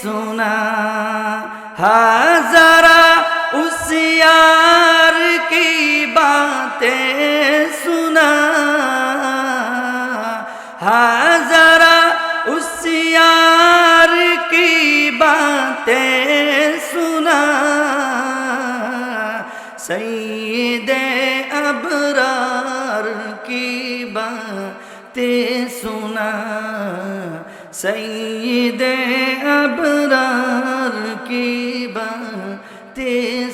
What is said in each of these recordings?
সোনা হাজারা बातें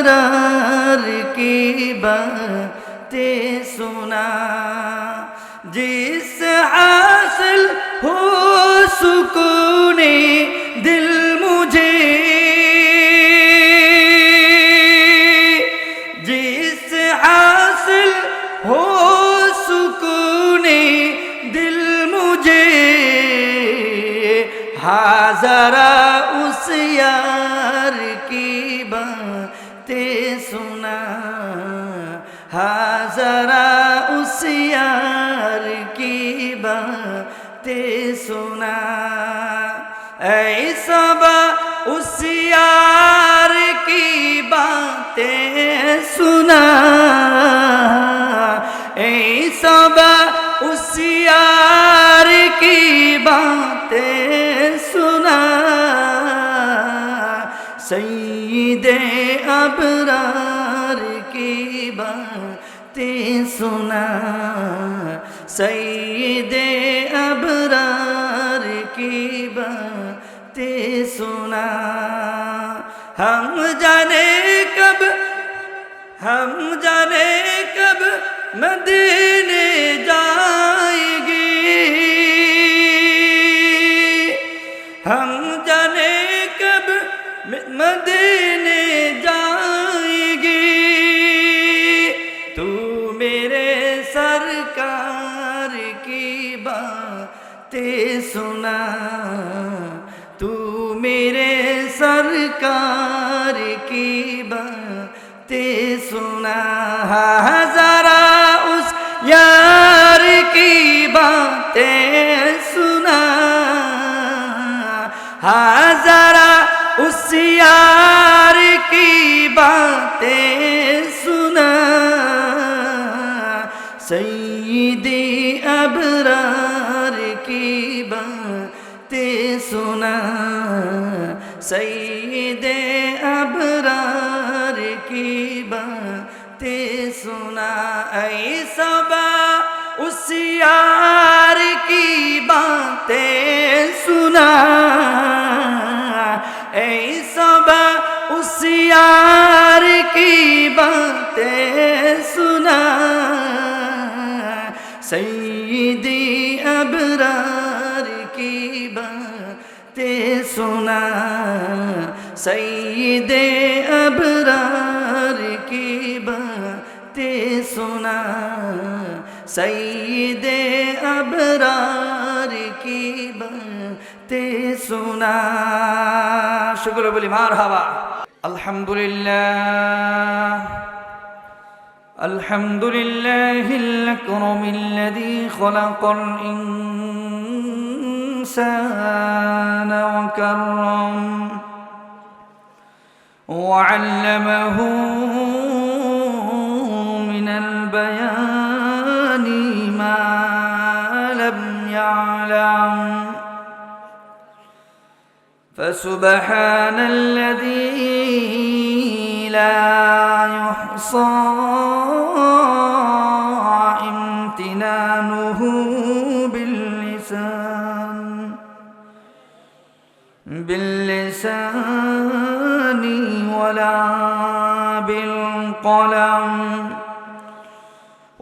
अबरार की बातें सुना जिस তে সোনা সব উশিয়ার কি বাতে সুনা এই সব উশিয়ার কি বাতে সুনা সঈদে আবরার কি বাতে সুনা सईद अबरार की बातें सुना। हम जाने कब, हम जाने कब मदीने जाएगी। हम जाने कब मदीने সোনা তু মেরে সরকার কি বাতে সোনা হাজার सुना सईद अबरार की बातें सुना ऐसा बा उस यार की बातें सुना ऐसा बा उस यार की बातें सुना सईदी अबरार की তে সোনা সঈদে আবরার কি বাতে সোনা সঈদে আবরার কি বাতে সোনা শুক্র বলি মার হাওয়া আলহামদুলিল্লাহ আলহামদুলিল্লাহ لله الأكرم الذي خلق وكرم وعلمه من البيان ما لم يعلم فسبحان الذي لا يحصى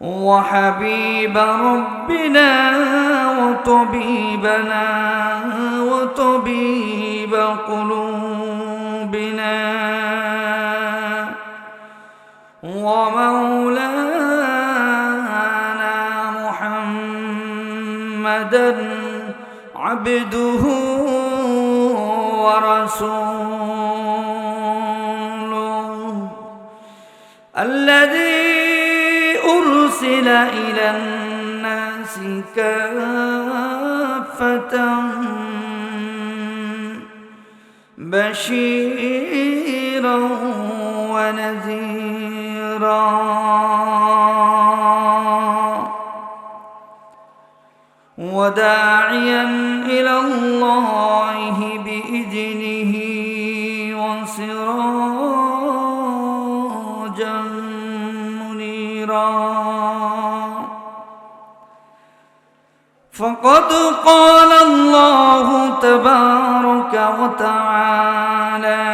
وحبيب ربنا وطبيبنا وطبيب قلوبنا ومولانا محمدا عبده ورسوله الذي أرسل إلى الناس كافة بشيرا ونذيرا. وداعيا إلى الله بإذنه وسراجا فقد قال الله تبارك وتعالى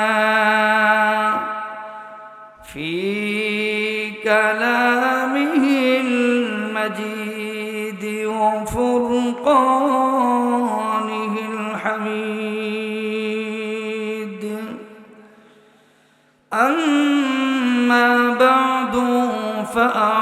في كلامه المجيد وفرقانه الحميد. أما بعد فأعوذ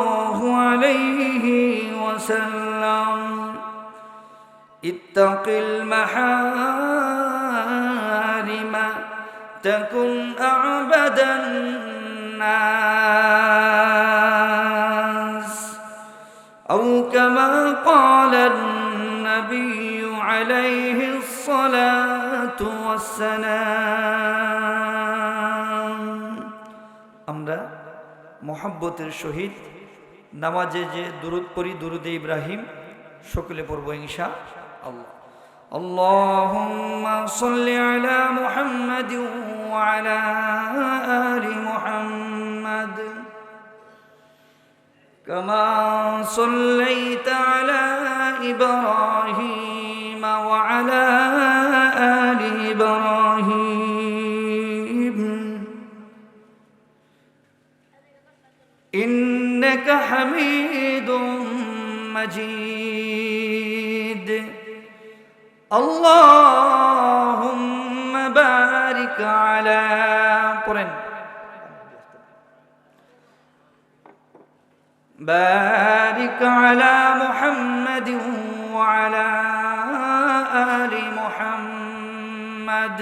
الله عليه وسلم اتق المحارم تكن أعبد الناس أو كما قال النبي عليه الصلاة والسلام আমরা মোহাব্বতের সহিত নামাজে যে দুরুদ পড়ি দুরুদে ইব্রাহিম সকলে পড়ব ইনশা আল্লাহ اللهم صل على محمد وعلى آل محمد كما صليت على إبراهيم وعلى آل إنك حميد مجيد. اللهم بارك على قرن. بارك على محمد وعلى آل محمد.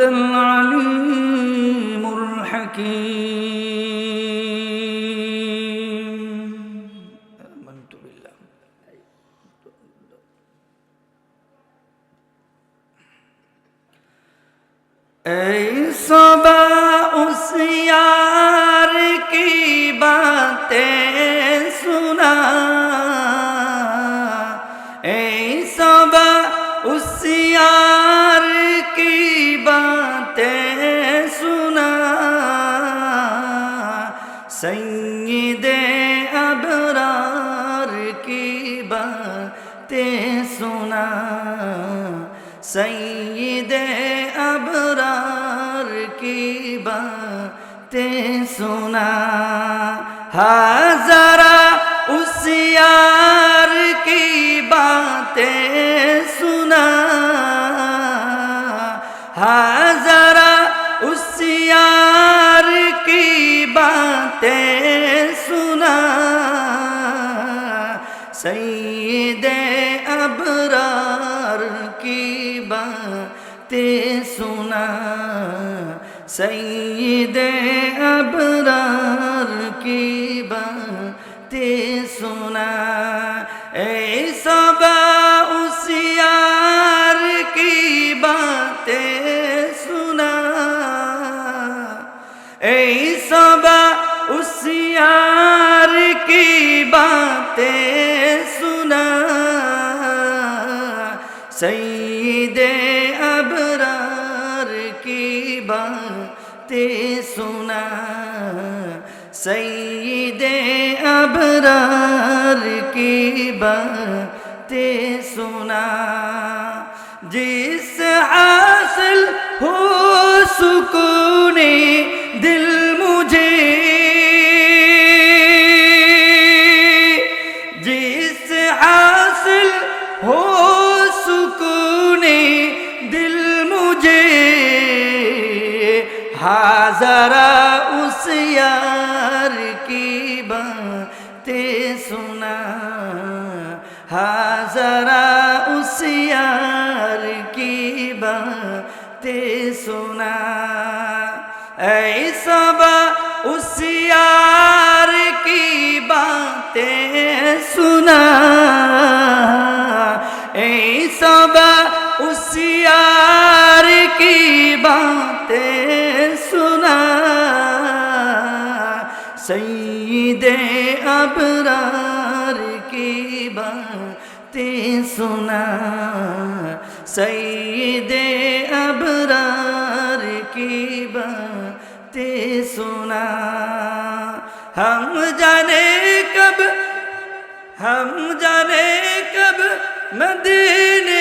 العليم الحكيم. آمنت بالله. सुना हाजरा उस यार की बातें सुना हाजरा उस यार की बातें सुना सईद अबरार की बातें सुना सईद দে আবরার কি বাতে শোনা এই সবা सुना सईद अबरार की बातें सुना जिस हासिल हो सुकून हाजरा उस यार की बातें सुना हाजरा उस यार की बातें सुना ऐसा उस यार की बातें सुना अबरार की बातें सुना। सईद अबरार की बातें सुना। हम जाने कब, हम जाने कब मदीने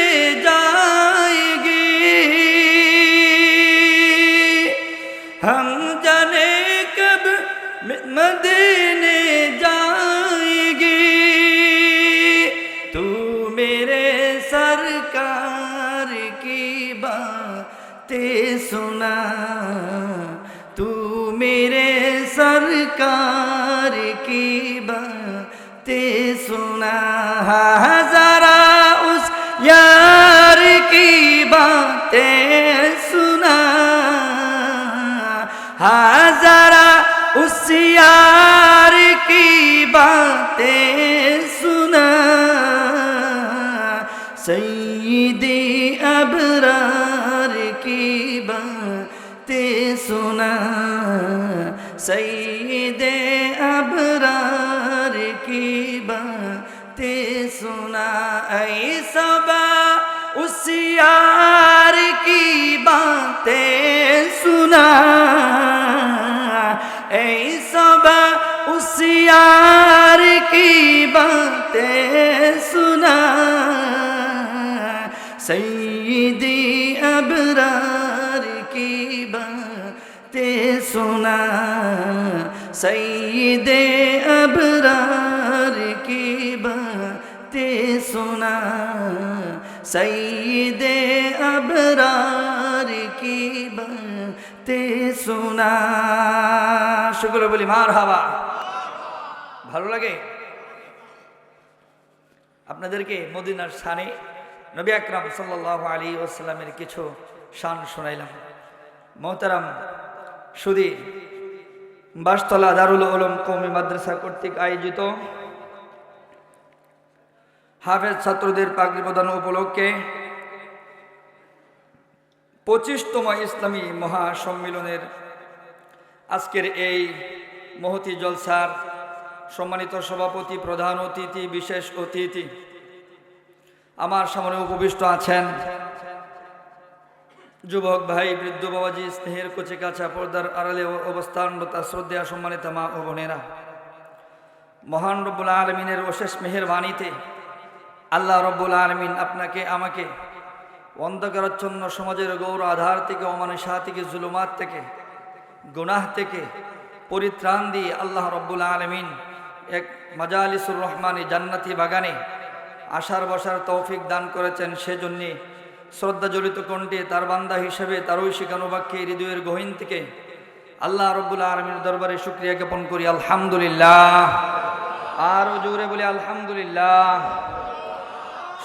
सरकार की बातें सुना हजारा उस यार की बातें सुना हजारा उस यार की बातें सुना सईदी अबरार की बातें सुना सईद बातें सुना ऐसा उस यार की बातें सुना ऐसा उस यार की बातें सुना सईदी अबरार की बातें सुना सईद अबरार सईद अबरार की बातें सुना শুক্র বলি মার হাওয়া ভালো লাগে আপনাদেরকে মদিনার শানে নবী আকরাম সাল্লাহ আলী ওসাল্লামের কিছু শান শোনাইলাম মোহতারাম সুদী বাসতলা দারুল উলুম কৌমি মাদ্রাসা কর্তৃক আয়োজিত হাফেজ ছাত্রদের পাগড়ি প্রদান উপলক্ষে পঁচিশতম ইসলামী মহাসম্মিলনের আজকের এই মহতি জলসার সম্মানিত সভাপতি, প্রধান অতিথি, বিশেষ অতিথি, আমার সামনে উপবিষ্ট আছেন যুবক ভাই, বৃদ্ধ বাবাজি, স্নেহের কচি কাছা পর্দার আড়ালে অবস্থানরত শ্রদ্ধা সম্মানিত মা ও বোনেরা। মহান রব্বুল আলমিনের অশেষ মেহেরবাণীতে আল্লাহ রব্বুল আলমিন আপনাকে, আমাকে অন্ধকারাচ্ছন্ন সমাজের গৌর আধার থেকে, অমানুষা থেকে, জুলুমাত থেকে, গুনাহ থেকে পরিত্রাণ দিয়ে আল্লাহ রব্বুল আলমিন এক মাজালিসুর রহমানি জান্নাতি বাগানে আশার বসার তৌফিক দান করেছেন। সেজন্যে শ্রদ্ধা জড়িত কণ্ঠে তার বান্দা হিসেবে তারই শিখানো বাক্যে হৃদয়ের গহীন থেকে আল্লাহ রব্বুল আলমীর দরবারে শুক্রিয়া জ্ঞাপন করি। আলহামদুলিল্লাহ। আরও জোরে বলি, আলহামদুলিল্লাহ।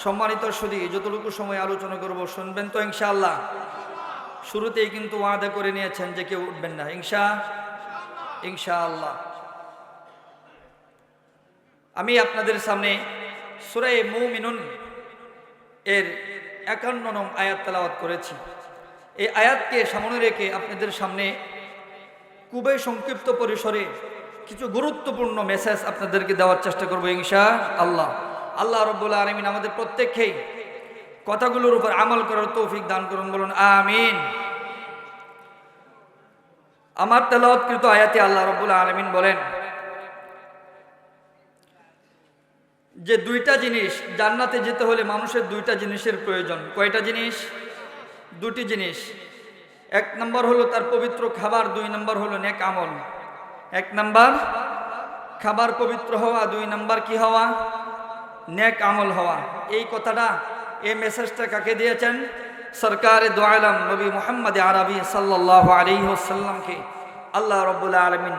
সম্মানিত সুদী যতটুকু সময় আলোচনা করব, শুনবেন তো ইনশাআল্লাহ। শুরুতেই কিন্তু ওয়াদা করে নিয়েছেন যে কেউ উঠবেন না। ইনশা, ইনশাআল্লাহ। আমি আপনাদের সামনে সুরাই মুমিনুন এর একান্ন নম আয়াত তেলাওয়াত করেছি। এই আয়াতকে সামনে রেখে আপনাদের সামনে খুবই সংক্ষিপ্ত পরিসরে কিছু গুরুত্বপূর্ণ মেসেজ আপনাদেরকে দেওয়ার চেষ্টা করব ইনশা আল্লাহ আল্লাহ রব্বুল্লা আলমিন আমাদের প্রত্যেককেই কথাগুলোর উপর আমল করার তৌফিক দান করুন, বলুন, আমিন। আমার তেলাওয়াতকৃত আয়াতে আল্লাহ রব্বুল্লা আলমিন বলেন, যে দুইটা জিনিস, জান্নাতে যেতে হলে মানুষের দুইটা জিনিসের প্রয়োজন। কয়টা জিনিস? দুটি জিনিস। এক নম্বর হলো তার পবিত্র খাবার, দুই নম্বর হলো নেক আমল। এক নম্বর, খাবার পবিত্র হওয়া, দুই নম্বর কি হওয়া? নেক আমল হওয়া। এই কথাটা, এই মেসেজটা কাকে দিয়েছেন? সরকার দোয়ালাম নবী মোহাম্মদ আরবি সাল্লাহ আলিহসাল্লামকে আল্লাহ রব্বুল্লা আলমিন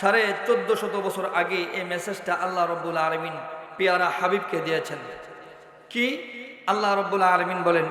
সাড়ে চোদ্দ শত বছর আগে এই মেসেজটা আল্লাহ রব্বুল আলমিন পিয়ারা হাবিবকে দিয়েছেন। কি? আল্লাহ রব্বুল্লা আলমিন বলেন